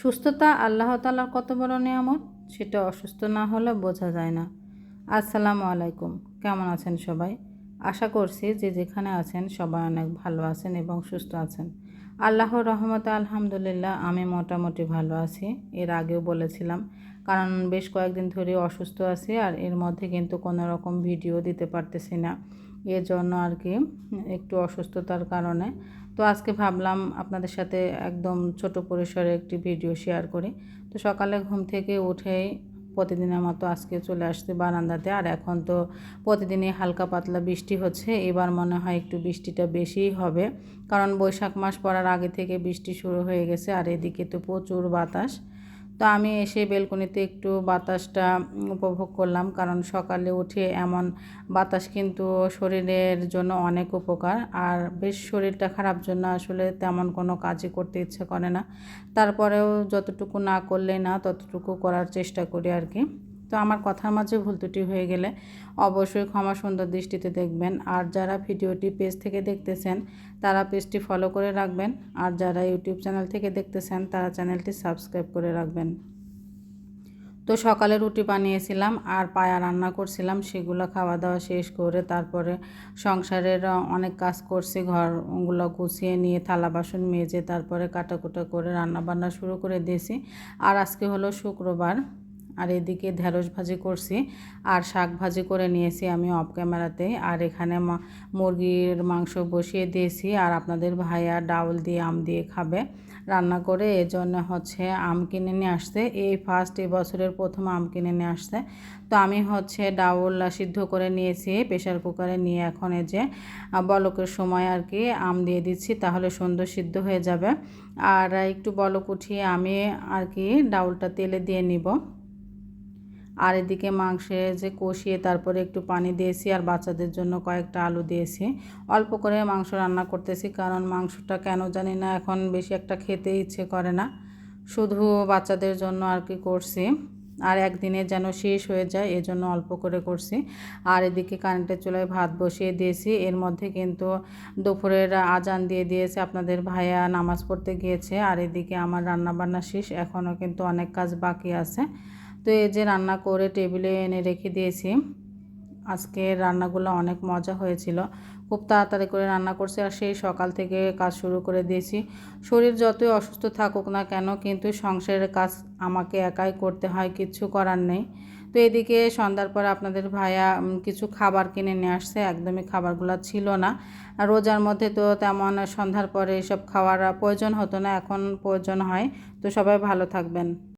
সুস্থতা আল্লাহ তালার কত বড় নিয়ামত? সেটা অসুস্থ না হলে বোঝা যায় না। আসসালামু আলাইকুম। কেমন আছেন সবাই? আশা করছি যে যেখানে আছেন সবাই অনেক ভালো আছেন এবং সুস্থ আছেন। আল্লাহর রহমতে আলহামদুলিল্লাহ আমি মোটামুটি ভালো আছি। এর আগেও বলেছিলাম কারণ বেশ কয়েকদিন ধরে অসুস্থ আছি আর এর মধ্যে কিন্তু কোনো রকম ভিডিও দিতে পারতেছি না। এর জন্য আর কি একটু অসুস্থতার কারণে। তো আজকে ভাবলাম আপনাদের সাথে একদম ছোট পরিসরে একটি ভিডিও শেয়ার করি। তো সকালে ঘুম থেকে উঠেই প্রতিদিনের মতো আজকে চলে আসছে বারান্দাতে। আর এখন তো প্রতিদিনই হালকা পাতলা বৃষ্টি হচ্ছে। এবার মনে হয় একটু বৃষ্টিটা বেশিই হবে। কারণ বৈশাখ মাস পড়ার আগে থেকে বৃষ্টি শুরু হয়ে গেছে। আর এদিকে তো প্রচুর বাতাস। তো আমি এসে বেলকনিতে একটু বাতাসটা উপভোগ করলাম, কারণ সকালে উঠে এমন বাতাস কিন্তু শরীরের জন্য অনেক উপকার। আর বেশ শরীরটা খারাপ জন্য আসলে তেমন কোনো কাজই করতে ইচ্ছে করে না। তারপরেও যতটুকু না করলে না, ততটুকু করার চেষ্টা করি আর কি। তো আমার কথার মাঝে ভুল ত্রুটি হয়ে গেলে অবশ্যই ক্ষমা সুন্দর দৃষ্টিতে দেখবেন। আর যারা ভিডিওটি পেজ থেকে দেখতেছেন, তারা পেজটি ফলো করে রাখবেন। আর যারা ইউটিউব চ্যানেল থেকে দেখতেছেন, তারা চ্যানেলটি সাবস্ক্রাইব করে রাখবেন। তো সকালে রুটি বানিয়েছিলাম, আর পায়া রান্না করছিলাম, সেগুলো খাওয়া দাওয়া শেষ করে তারপরে সংসারের অনেক কাজ করছি, ঘরগুলো গুছিয়ে নিয়ে থালা বাসন মেজে তারপরে কাটাকুটা করে রান্না বান্না শুরু করে দিয়েছি। আর আজকে হলো শুক্রবার। আর এদিকে ঢেঁড়স ভাজি করছি আর শাক ভাজি করে নিয়েছি আমি অফ ক্যামেরাতে আর এখানে মুরগির মাংস বসিয়ে দিয়েছি আর আপনাদের ভাইয়া ডাউল দিয়ে আম দিয়ে খাবে। রান্না করে এজন্য হচ্ছে আম কিনে নিয়ে আসতে এই ফার্স্ট বছরের প্রথম আম কিনে নিয়ে আসতে তো আমি হচ্ছে ডাউল সিদ্ধ করে নিয়েছি প্রেশার কুকারে নিয়ে এখন এই যে বলকের সময় আর কি আম দিয়ে দিচ্ছি তাহলে সুন্দর সিদ্ধ হয়ে যাবে। আর একটু বলক উঠিয়ে আমি আর কি ডাউলটা তেলে দিয়ে নিব। আর এদিকে মাংসে যে কষিয়ে তারপরে একটু পানি দিয়েছি আর বাচ্চাদের জন্য কয়েকটা আলু দিয়েছি। অল্প করে মাংস রান্না করতেছি কারণ মাংসটা কেন জানি না এখন বেশি একটা খেতে ইচ্ছে করে না। শুধু বাচ্চাদের জন্য আর কি করছি। আর একদিনে যেন শেষ হয়ে যায় এজন্য অল্প করে করছি। আর এদিকে কারেন্টের চুলায় ভাত বসিয়ে দিয়েছি। এর মধ্যে কিন্তু দুপুরের আজান দিয়ে দিয়েছে। আপনাদের ভাইয়া নামাজ পড়তে গিয়েছে। আর এদিকে আমার রান্নাবান্না শেষ। এখনও কিন্তু অনেক কাজ বাকি আছে। তো এই যে রান্না করে টেবিলে এনে রেখে দিয়েছি। আজকে রান্নাগুলো অনেক মজা হয়েছিল। খুব তাড়াতাড়ি করে রান্না করছি আর সেই সকাল থেকে কাজ শুরু করে দিয়েছি। শরীর যতই অসুস্থ থাকুক না কেন, কিন্তু সংসারের কাজ আমাকে একাই করতে হয়, কিছু করার নেই। তো এদিকে সন্ধ্যার পর আপনাদের ভাইয়া কিছু খাবার কিনে নিয়ে আসছে। একদমই খাবারগুলো ছিল না। রোজার মধ্যে তো তেমন সন্ধ্যার পরে এসব খাওয়ার প্রয়োজন হতো না, এখন প্রয়োজন হয়। তো সবাই ভালো থাকবেন।